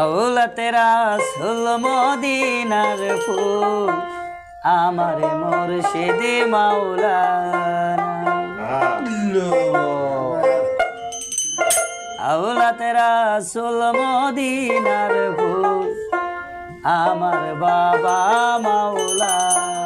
আউলা তেরা সুল মদিনার ফুল, আমার মুর্শিদি মাওলানা। আউলা তেরা সুল মদিনার ফুল, আমার বাবা মাওলানা।